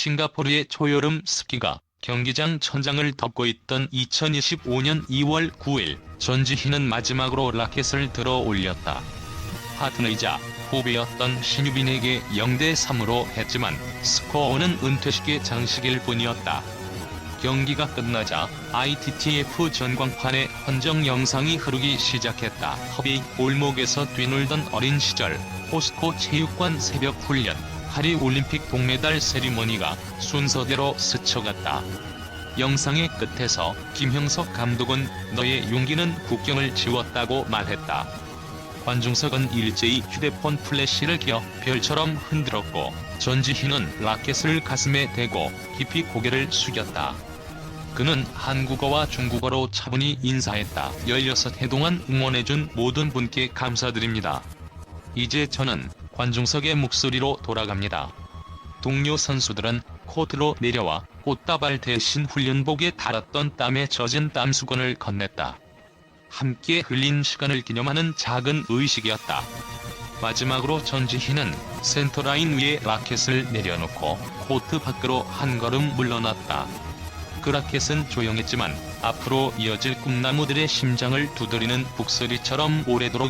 싱가포르의 초여름 습기가 경기장 천장을 덮고 있던 2025년 2월 9일 전지희는 마지막으로 라켓을 들어 올렸다. 파트너이자 후배였던 신유빈에게 0대3으로 했지만 스코어는 은퇴식의 장식일 뿐이었다. 경기가 끝나자 ITTF 전광판에 헌정 영상이 흐르기 시작했다. 허비 골목에서 뛰놀던 어린 시절 포스코 체육관 새벽 훈련 파리 올림픽 동메달 세리머니가 순서대로 스쳐갔다. 영상의 끝에서 김형석 감독은 너의 용기는 국경을 지웠다고 말했다. 관중석은 일제히 휴대폰 플래시를 켜 별처럼 흔들었고 전지희는 라켓을 가슴에 대고 깊이 고개를 숙였다. 그는 한국어와 중국어로 차분히 인사했다. 16해 동안 응원해준 모든 분께 감사드립니다. 이제 저는 관중석의 목소리로 돌아갑니다. 동료 선수들은 코트로 내려와 꽃다발 대신 훈련복에 달았던 땀에 젖은 땀수건을 건넸다. 함께 흘린 시간을 기념하는 작은 의식이었다. 마지막으로 전지희는 센터라인 위에 라켓을 내려놓고 코트 밖으로 한 걸음 물러났다. 그 라켓은 조용했지만 앞으로 이어질 꿈나무들의 심장을 두드리는 북소리처럼 오래도록